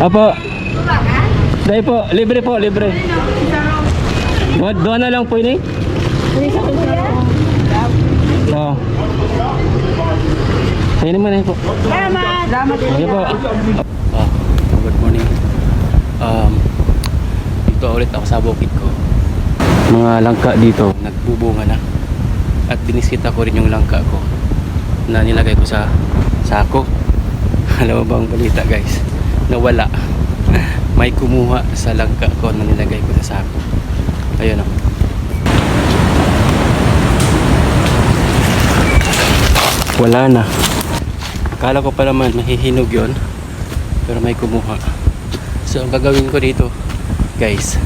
Apo. Dahil po, libre po, libre. Doon, doon na lang po ini. Oo. Sa'yo naman eh po. Salamat. Salamat. Po. Ah, good morning. Um, dito ulit ako sa bukid ko. Mga langka dito, nagbubunga na. At binisita ko rin yung langka ko na nilagay ko sa sako. Alam mo ba ang balita guys? Nawala. May kumuha sa langka ko na nilagay ko sa sako. Ayun o. Wala na. Akala ko pa naman mahihinog yon pero may kumuha. So ang gagawin ko dito guys,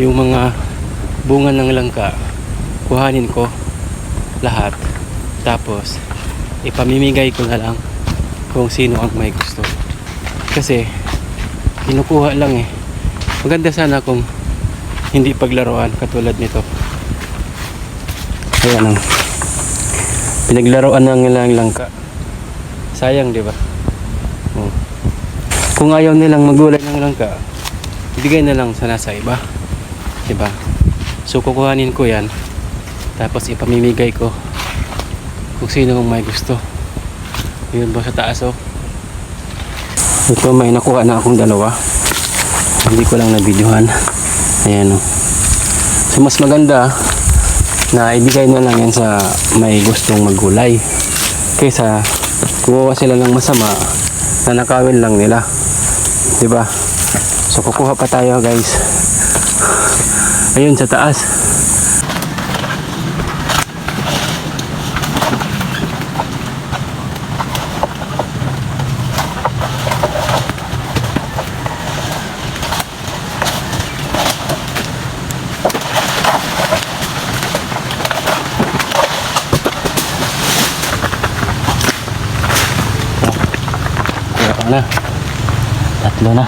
yung mga bunga ng langka, kuhanin ko lahat. Tapos ipamimigay ko na lang kung sino ang may gusto. Kasi kinukuha lang eh. Maganda sana kung hindi paglaruan katulad nito. Ayan ang pinaglaruan ng nilang langka. Sayang, di ba? Oh. Kung ayaw nilang magulay ng langka, ibigay na lang sana sa iba. Di ba? So, kukuhanin ko yan. Tapos, ipamimigay ko kung sino ang may gusto. Yun ba sa taas, oh. Ito, may nakuha na akong dalawa. Hindi ko lang na-videohan. Ayan, oh. So, mas maganda na ibigay na lang yan sa may gustong maggulay kaysa kumuha sila ng masama na nakawin lang nila ba so kukuha pa tayo guys ayun sa taas na tatlo na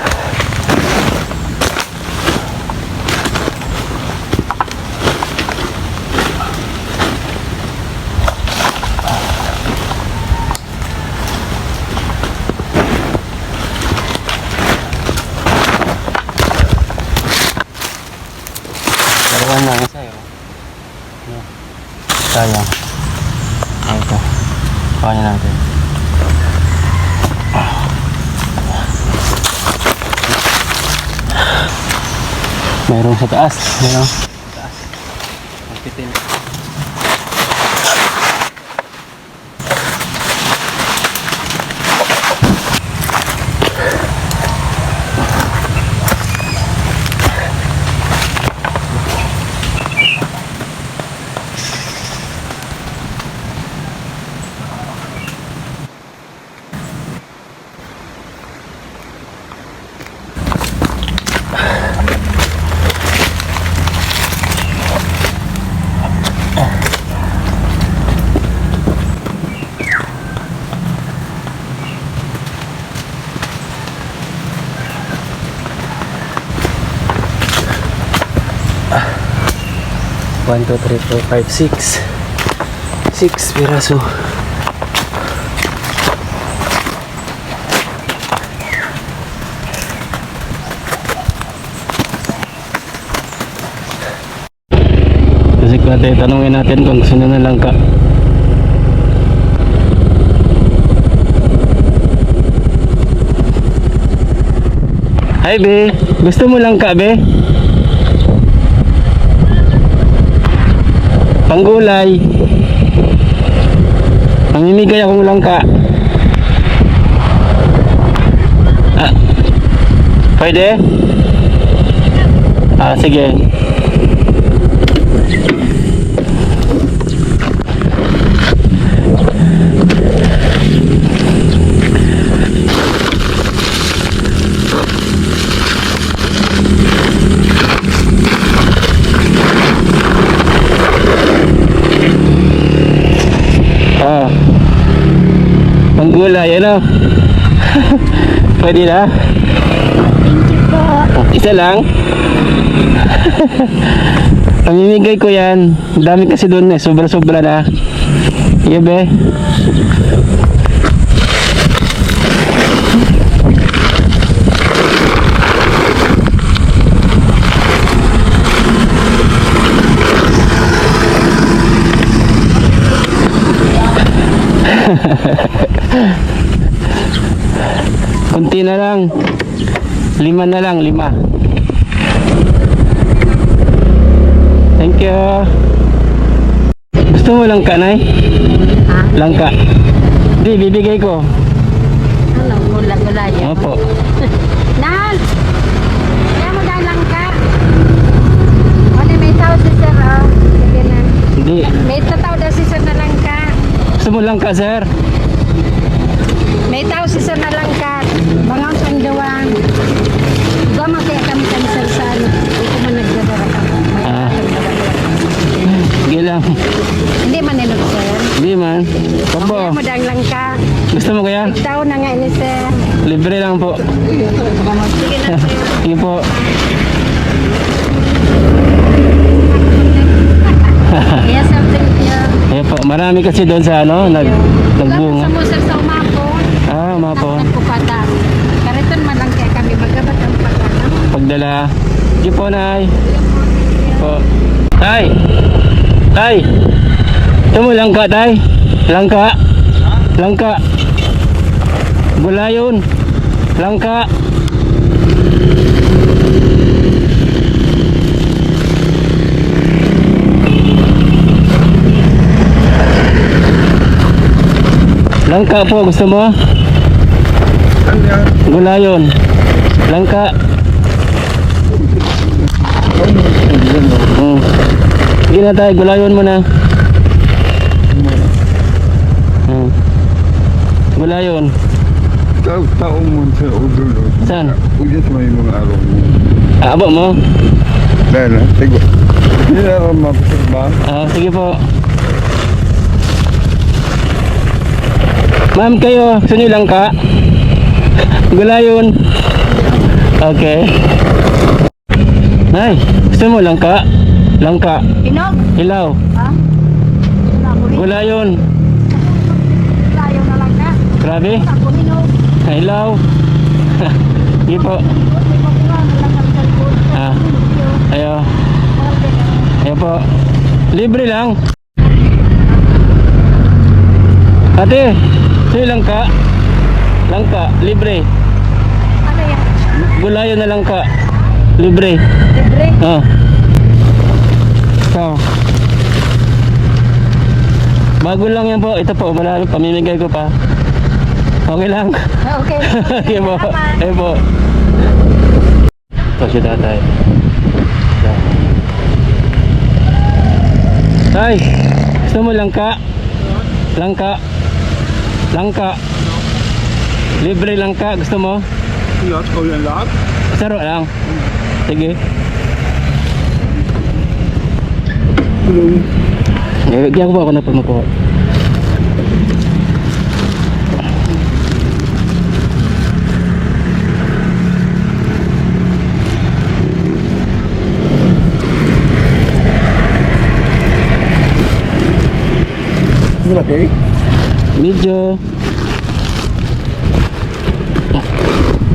Dalawan lang sa'yo. No. Sayang. Ah, Ito. Kuhanin natin. Mayroon sa taas. Mayroon. Taas. Ang. 1, 6 6 piraso kasi kate tanongin natin kung sino na lang ka Hi, be. Gusto mo lang ka, be? Panggulay. Mamimigay akong langka. Ah, pwede? Ah, sige. Idol, ayan o. Pwede na. Thank you po. Isa lang. Pamimigay ko yan. Dami kasi doon eh. Sobra-sobra na. Yabe. Ha ha ha ha. Kunti na lang. Lima na lang, lima. Thank you. Gusto mo langka, Nay? Ha? Langka. Di, bibigay ko. Ano, gula-gula yan. Opo. Nan! Kaya mo dahil lang ka. Ano, may tao si sir, oh. Sige na. Hindi. May tataw daw si sir na lang ka. Gusto mo langka, sir? May tao si sir na lang ka. Bangang sa duwang. Gama kaya kami kami sa ano. Hindi man nagdadara ka. Ah. Sige lang. Hindi man nilog sir. Hindi man. Kapo. Kaya mo dahil lang ka. Gusto mo kaya? Tao na nga ini sir. Libre lang po. Sige na sir. Sige po. Kaya sir. Ayan po. Marami kasi doon sa ano, nag, nagbunga. Sa mo sir sa umapo. Ah, mga po. Nagpupata. Kariton man lang kaya kami magabat ang pagkana. Pagdala. Sige po, Nay. Po. Tay! Tay! Ito mo, langka, Tay. Langka. Langka. Gulayon. Langka. Langka po, gusto mo? Gulayon. Langka. Hmm. Sige na tayo, gulayon mo na. Hmm. Gulayon. Tao, tao mo sa udulo. Saan? Ulit mo yung mga araw mo. Abo mo? Dahil na, tigo. Hindi na ako mapasag ba? Ah, sige po. Ma'am kayo, gusto niyo langka? Gulayon. Okay. Nay, gusto mo langka? Langka. Inog? Hilaw. Ha? Wala rin. Gulayon. Layo na lang ka. Grabe. Hilaw. Po. Lang ang cellphone. Ah, ayo. Ayo po. Libre lang. Ate, sa'yo langka. Langka, libre. Ano yan? Gulayo na langka. Libre. Libre? Ah. So. Bago lang yan po. Ito po, marami pamimigay ko pa. Okay lang. Ah, Okay. Okay po. Eh po. Ito si tatay. Tay, gusto mo langka? Langka? Langka? Libre langka, gusto mo? Lahat ko yan lahat. Saro lang. Sige. Eh, bigyan ko ba ako na pamakuha? Malaki. Medyo.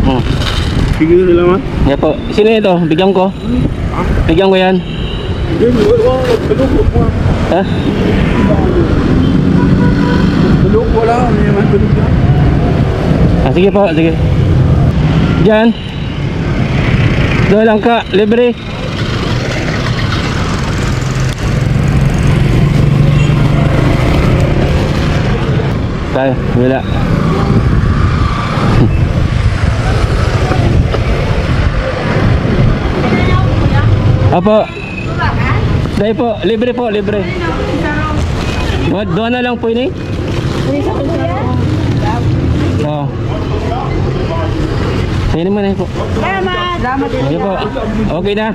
Hmm. Sige na naman. Yan po. Sino ito? Bigyan ko. Bigyan ko yan. Hindi, wala. Tulog mo. Ha? Tulog wala. Hindi naman tulog na. Ah, sige po, sige. Diyan. Doon lang ka, libre. Tayo, wala. Apo. Dahil po, libre po, libre. Doon doon na lang po ini. Oo. Sige naman eh po. Salamat. Salamat. Okay po. Okay na.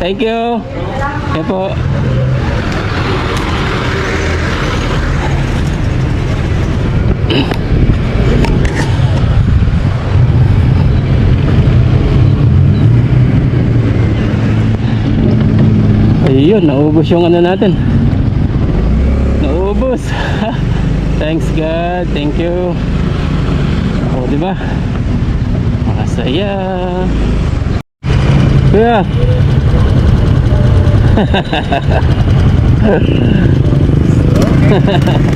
Thank you. Okay po. Ayun, naubos yung ano natin. Naubos. Thanks God. Thank you. O, di ba? Makasaya. Kuya.